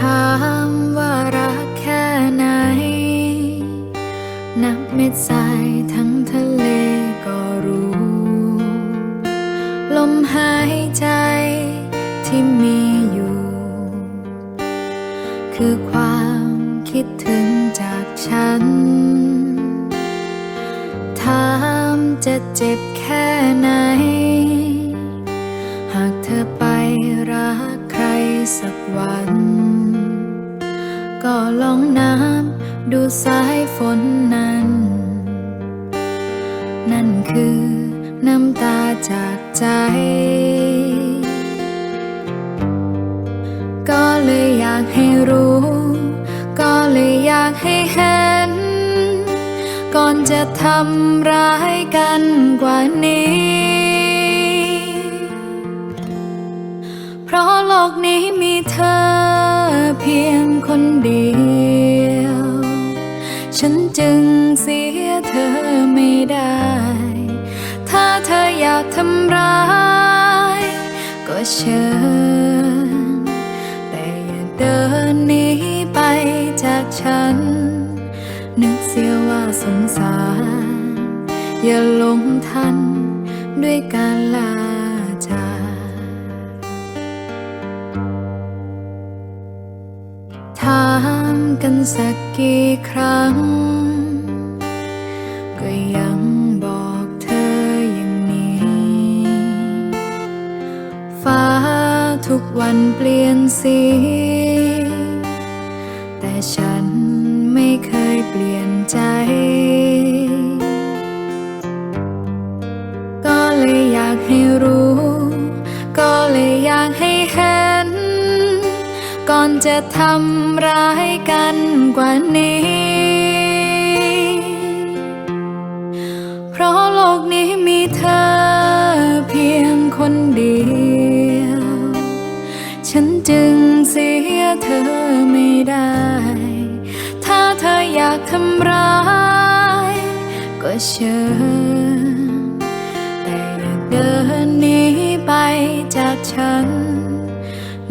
ถามว่ารักแค่ไหน นับเม็ดทรายทั้งทะเลก็รู้ ลมหายใจที่มีอยู่ คือความคิดถึงจากฉัน ถามจะเจ็บแค่ไหน ลองน้ำดูสายฝนนั้น นั่นคือน้ำตาจากใจ ก็เลยอยากให้รู้ ก็เลยอยากให้เห็น ก่อนจะทำร้ายกันกว่านี้ เพราะโลกนี้มีเธอ เพียงคนเดียว ฉันจึงเสียเธอไม่ได้ ถ้าเธออยากทำร้าย ก็เชิญ แต่อย่าเดินหนีไปจากฉัน นึกเสียว่าสงสาร อย่าหลงทันด้วยการลา ถามกันสักกี่ครั้ง ก็ยังบอกเธออย่างนี้ ฟ้าทุกวันเปลี่ยนสี แต่ฉันไม่เคยเปลี่ยน ก่อนจะทำร้ายกันกว่านี้ เพราะโลกนี้มีเธอเพียงคนเดียว ฉันจึงเสียเธอไม่ได้ ถ้าเธออยากทำร้าย ก็เชิญ แต่อย่าเดินหนีไปจากฉัน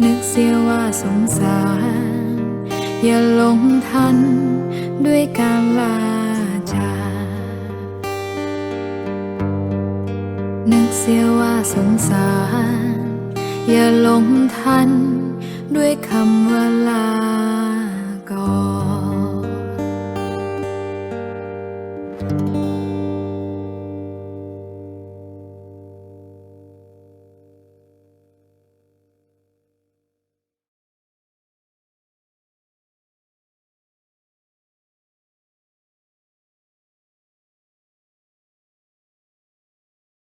นึกเสียว่าสงสาร อย่าหลงทันด้วยการลาจา นึกเสียว่าสงสาร อย่าหลงทันด้วยคำว่าลาก่อน